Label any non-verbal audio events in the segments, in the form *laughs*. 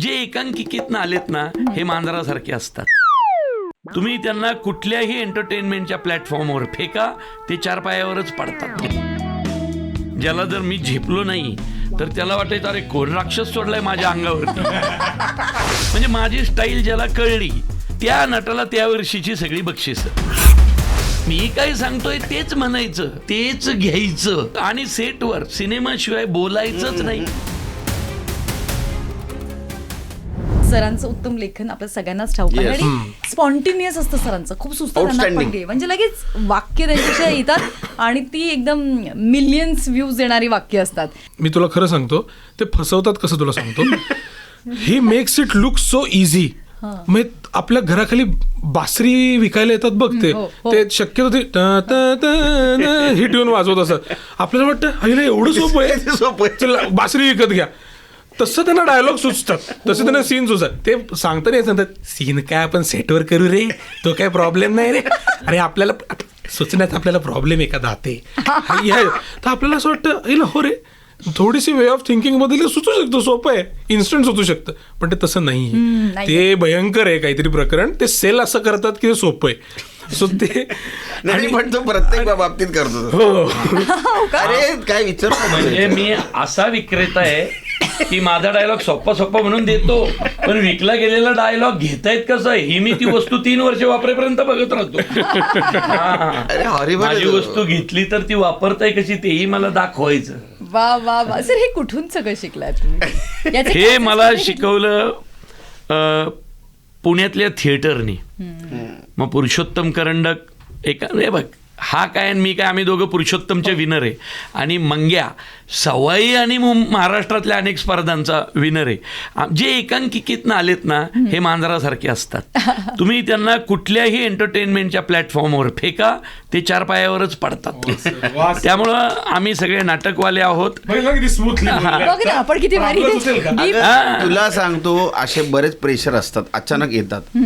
जे एकांकिकेतनं आलेत ना हे मांजरासारखे असतात. तुम्ही त्यांना कुठल्याही एंटरटेनमेंटच्या प्लॅटफॉर्मवर फेका ते चार पायावरच पडतात. ज्याला जर मी झेपलो नाही तर त्याला वाटायचं अरे कोण राक्षस सोडलाय माझ्या अंगावरती म्हणजे माझी स्टाईल ज्याला कळली त्या नटाला त्या वर्षीची सगळी बक्षीस. मी काय सांगतोय तेच म्हणायचं तेच घ्यायचं. आणि सेटवर सिनेमाशिवाय बोलायचंच नाही. सरांचं उत्तम लेखन आपल्या सगळ्यांनाच ठाऊक. आहे Yes. आणि स्पॉन्टिनियस असतं सरांचं. खूप सुस्त Outstanding. म्हणजे लगेच वाक्य त्यांच्याशिवाय येतात आणि ती एकदम मिलियन्स व्ह्यूज देणारी वाक्य असतात. मी तुला खरं सांगतो ते फसवतात कसं तुला सांगतो? He makes it look so easy मग आपल्या घराखाली बासरी विकायला येतात बघ ते. हो, हो. ते शक्यतो ते टा- टा- टा- टा- ही ट्यून वाजवत असत आपल्याला वाटतं आईला एवढं सोपं *laughs* सोपं आहे आहे. चला बासरी विकत घ्या. तसं त्यांना डायलॉग सुचतात. तसे त्यांना सीन सुचतात. ते सांगता नाही सांगतात सीन काय आपण सेटवर करू रे? तो काय प्रॉब्लेम नाही रे? अरे आपल्याला सुचण्यात आपल्याला प्रॉब्लेम एखादा दाते तर आपल्याला असं वाटतं "हिला हो रे थोडीशी वे ऑफ थिंकिंगमध्ये सुचू शकतो सोपं आहे. इन्स्टंट सुचू शकतं. पण ते तसं नाही. ते भयंकर आहे काहीतरी प्रकरण. ते सेल असं करतात की ते सोपं आहे. सो ते नाही पण तो प्रत्येक बाबतीत करतो. तो. हो *laughs* अरे काय विचार म्हणजे मी असा विक्रेता आहे की माझा डायलॉग सोप्पा सोप्पा म्हणून देतो पण विकला गेलेला डायलॉग घेतायत कसं? ही मी ती वस्तू तीन वर्ष वापरेपर्यंत बघत राहतो. हा. अरे horrible माझी तो. वस्तू घेतली तर ती वापरताय कशी तेही मला दाखवायचं. वा वा वा. सर हे कुठून सगळं शिकलाय तुम्ही? याचे हे मला शिकवलं अ, पुण्यातल्या थिएटरनी मग पुरुषोत्तम करंडक एका हे बघ हा काय आणि मी काय आम्ही दोघं पुरुषोत्तमचे विनर आहे. आणि मंग्या सवाई आणि महाराष्ट्रातल्या अनेक स्पर्धांचा विनर आहे. जे एकांकिकेतनं आलेत ना हे मांजरासारखे असतात. *laughs* तुम्ही त्यांना कुठल्याही एंटरटेनमेंटच्या प्लॅटफॉर्मवर फेका ते चार पायावरच पडतात. *laughs* त्यामुळं आम्ही सगळे नाटकवाले आहोत. *laughs* हा. तुला सांगतो असे बरेच प्रेशर असतात अचानक येतात.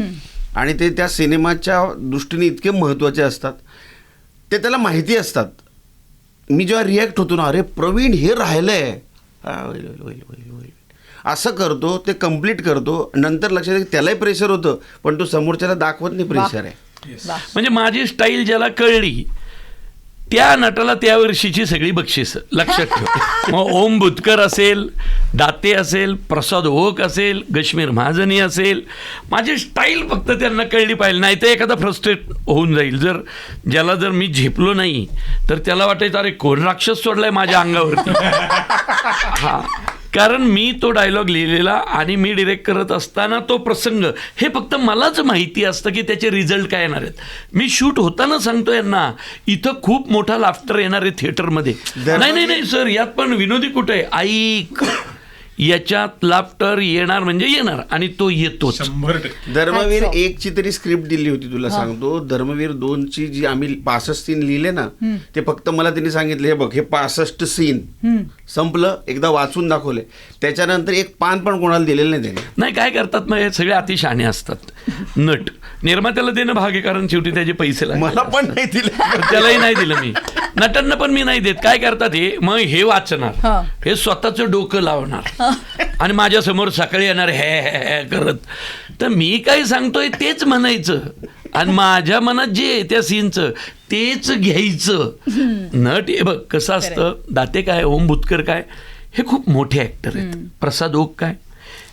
आणि ते त्या सिनेमाच्या दृष्टीने इतके महत्त्वाचे असतात. ते त्याला माहिती असतात. मी जेव्हा रिॲक्ट होतो ना अरे प्रवीण हे राहिलंय. आहे होईल, होईल, होईल, होईल, होईल. असं करतो ते कंप्लीट करतो नंतर लक्षात येतं त्यालाही प्रेशर होतं पण तो समोरच्याला दाखवत नाही प्रेशर आहे. म्हणजे माझी स्टाईल ज्याला कळली त्या नटाला त्या वर्षीची सगळी बक्षीस. लक्षात ठेव. *laughs* मग ओम बुतकर असेल दाते असेल प्रसाद ओक असेल गश्मीर महाजनी असेल. माझी स्टाईल फक्त त्यांना कळली पाहिजे. नाही तर एखादा फ्रस्ट्रेट होऊन जाईल. जर ज्याला जर मी झेपलो नाही तर त्याला वाटायचं अरे कोण राक्षस सोडलाय माझ्या अंगावरती? *laughs* हा. कारण मी तो डायलॉग लिहिलेला आणि मी डिरेक्ट करत असताना तो प्रसंग हे फक्त मलाच माहिती असतं की त्याचे रिझल्ट काय येणार आहेत. मी शूट होताना सांगतो यांना इथं खूप मोठा लाफ्टर येणार आहे थिएटरमध्ये नाही नाही नाही सर यात पण विनोदी कुठे आहे? ऐक. याच्यात लाफ्टर येणार म्हणजे येणार आणि तो येतोच. शंभर टक्के. धर्मवीर. एक ची तरी स्क्रिप्ट दिली होती तुला सांगतो. धर्मवीर दोन ची जी आम्ही पासष्ट सीन लिहिले ना ते फक्त मला त्यांनी सांगितले हे बघ हे पासष्ट सीन संपलं एकदा वाचून दाखवले. त्याच्यानंतर एक पान पण कोणाला दिलेलं नाही त्याने. नाही काय करतात मग हे सगळे अतिशहाणे असतात. नट. निर्मात्याला देणं भाग आहे कारण शेवटी त्याचे पैसे लागतात. मला पण नाही दिलं. *laughs* त्यालाही नाही दिलं मी. नटांना पण मी नाही देत. काय करतात हे? मग हे. वाचणार. हे. स्वतःचं डोकं लावणार. आणि माझ्यासमोर सकाळी येणार हे हे हे करत. तर मी काय सांगतोय तेच म्हणायचं. आणि माझ्या मनात जे आहे त्या सीनचं तेच घ्यायचं. नट हे बघ कसं असतं दाते काय ओम भुतकर काय हे खूप मोठे ऍक्टर आहेत. प्रसाद ओक काय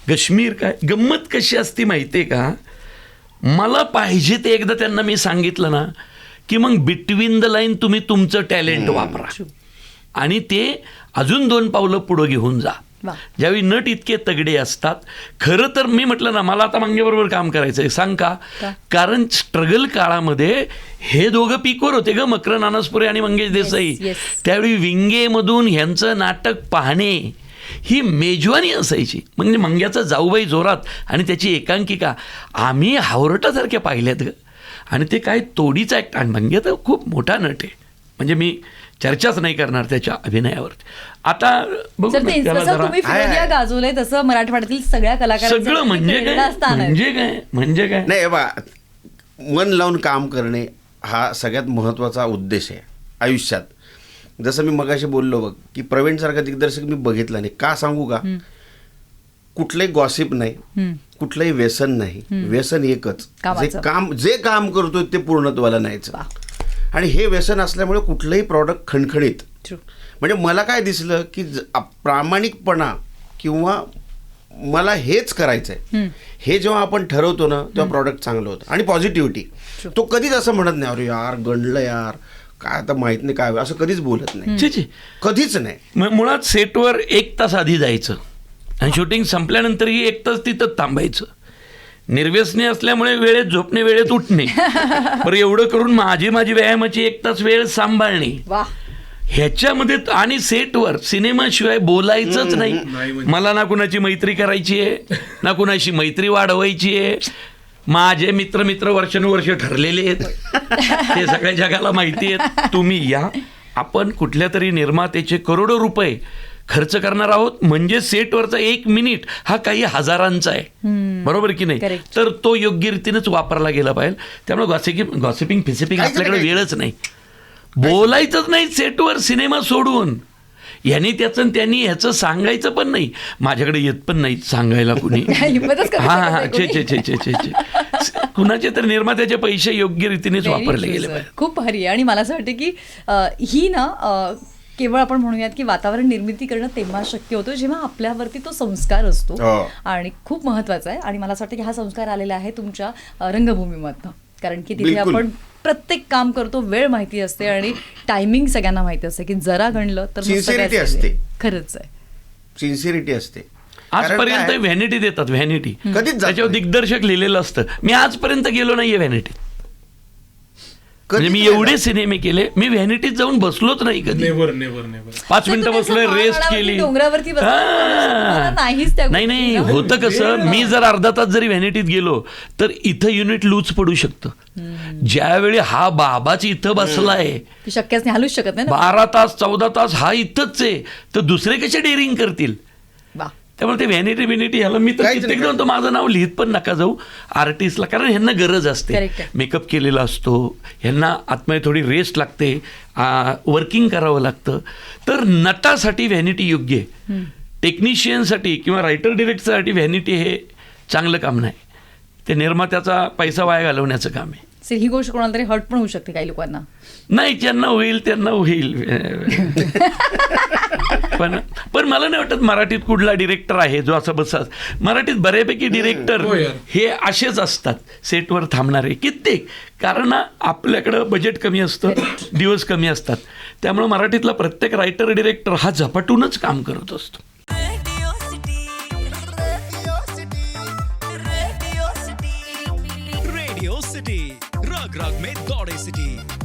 गश्मीर काय गंमत कशी असती माहितीये का? मला पाहिजे ते एकदा त्यांना मी सांगितलं ना की मग बिटवीन द लाईन तुम्ही तुमचं टॅलेंट वापरा. आणि ते अजून दोन पावलं पुढं घेऊन जा. ज्यावेळी नट इतके तगडे असतात खरं तर मी म्हटलं ना मला आता मंगेबरोबर काम करायचं आहे सांग का? कारण स्ट्रगल काळामध्ये हे दोघं पिकवर होते ग मकर नानसपुरे आणि मंगेश देसाई. त्यावेळी विंगेमधून ह्यांचं नाटक पाहणे ही मेजवानी असायची. म्हणजे मंग्याचा जाऊबाई जोरात आणि त्याची एकांकिका. आम्ही हावरटासारख्या पाहिल्यात ग. आणि ते काय तोडीचा ॲक्ट आणि मंग्या तर खूप मोठा नट आहे. म्हणजे मी चर्चाच नाही करणार त्याच्या अभिनयावरती आता गाजवलंय तसं मराठवाड्यातील सगळ्या कलाकारांचं सगळं म्हणजे काय. म्हणजे काय? म्हणजे काय? नाही बा मन लावून काम करणे हा सगळ्यात महत्त्वाचा उद्देश आहे आयुष्यात. जसं मी मगाशी बोललो बघ की प्रवीणसारखा दिग्दर्शक मी बघितला नाही. का सांगू का? कुठलंही गॉसिप नाही. कुठलंही व्यसन नाही. व्यसन एकच. जे. काम जे काम करतोय ते पूर्णत्वाला न्यायचं. आणि हे व्यसन असल्यामुळे कुठलंही प्रॉडक्ट खणखणीत. म्हणजे मला काय दिसलं की प्रामाणिकपणा किंवा मला हेच करायचं आहे हे जेव्हा आपण ठरवतो ना तेव्हा प्रॉडक्ट चांगलं होतं. आणि पॉझिटिव्हिटी तो कधीच असं म्हणत नाही अरे यार गणलं यार. काय आता माहीत नाही काय. असं कधीच बोलत नाही. कधीच नाही. मुळात सेटवर एक तास आधी जायचं. आणि शूटिंग संपल्यानंतरही एक तास तिथं थांबायचं. निर्व्यसनी असल्यामुळे वेळेत झोपणे वेळेत उठणे. *laughs* बरं एवढं करून माझी माझी व्यायामाची एक तास वेळ सांभाळणे. ह्याच्यामध्ये त- आणि सेटवर सिनेमाशिवाय बोलायचंच नाही म्हणजे. मला ना कुणाची मैत्री करायची आहे ना कुणाशी मैत्री वाढवायची आहे. माझे मित्र मित्र वर्षानुवर्ष ठरलेले आहेत. *laughs* ते सगळ्या जगाला माहिती आहेत. तुम्ही या. आपण कुठल्या तरी निर्मात्याचे करोडो रुपये खर्च करणार आहोत म्हणजे सेटवरचा एक मिनिट हा काही हजारांचा आहे. बरोबर की नाही. तर तो योग्य रीतीनेच वापरला गेला पाहिजे. त्यामुळे गॉसिपिंग गॉसिपिंग फिसिपिंग आपल्याकडे नाही. वेळच नाही. बोलायचंच नाही सेटवर सिनेमा सोडून. यांनी त्याचं आणि त्यांनी ह्याचं सांगायचं पण नाही. माझ्याकडे येत पण नाही सांगायला कुणी. *laughs* हा हा नाही छे. छे छे छे छे छे. कुणाचे तर निर्मात्याचे पैसे योग्य रीतीनेच वापरले गेले खूप भारी आहे. आणि मला असं वाटतं की ही ना केवळ आपण म्हणूयात की वातावरण निर्मिती करणं तेव्हा शक्य होतं जेव्हा आपल्यावरती तो संस्कार असतो हो. आणि खूप महत्त्वाचा आहे आणि मला असं वाटतं की हा संस्कार आलेला आहे तुमच्या रंगभूमीमधनं कारण की तिथे. आपण प्रत्येक काम करतो वेळ माहिती असते आणि टायमिंग सगळ्यांना माहिती असते की जरा गणलं तर गेले. असते. खरंच आहे सिन्सिरिटी असते आजपर्यंत? व्हॅनिटी देतात व्हॅनिटी कधीच त्याच्यावर. दिग्दर्शक लिहिलेलं असतं मी आजपर्यंत गेलो नाहीये व्हॅनिटी म्हणजे मी एवढे. सिनेमे केले मी व्हॅनिटीत जाऊन बसलोच नाही कधी. नेव्हर नेव्हर नेव्हर पाच मिनिटं बसलोय रेस्ट केली. डोंगरावरती बसला, तुम्हाला. नाहीच त्या नाही नाही ना. होतं कसं मी जर अर्धा तास जरी व्हॅनिटीत गेलो तर इथं युनिट लूज पडू शकतं. ज्यावेळी हा बाबाच इथं बसलाय की शक्यच नाही हलूच शकत नाही ना. बारा तास चौदा तास हा इथंच आहे तर दुसरे कसे डेअरिंग करतील? वा. त्यामुळे ते व्हॅनिटी व्हॅनिटी ह्याला मी तर कित्येक. म्हणतो माझं नाव लिहित पण नका जाऊ आर्टिस्टला कारण ह्यांना गरज असते. मेकअप केलेला असतो ह्यांना आतमध्ये थोडी रेस्ट लागते वर्किंग करावं लागतं. तर नटासाठी व्हॅनिटी योग्य आहे. टेक्निशियनसाठी किंवा रायटर डिरेक्टरसाठी व्हॅनिटी हे चांगलं काम नाही. ते निर्मात्याचा पैसा वाया घालवण्याचं काम आहे. सर ही गोष्ट कोणाला तरी हर्ट पण होऊ शकते काही लोकांना. नाही ज्यांना होईल त्यांना होईल. पण पण मला नाही वाटत मराठीत कुठला डिरेक्टर आहे जो असं बसतात मराठीत बऱ्यापैकी डिरेक्टर हो. हे असेच असतात. सेटवर थांबणारे. कित्येक. कारण आपल्याकडं बजेट कमी असतं दिवस कमी असतात. त्यामुळे मराठीतला प्रत्येक रायटर डिरेक्टर हा झपाटूनच काम करत असतो. Radio City. में दौड़े सिटी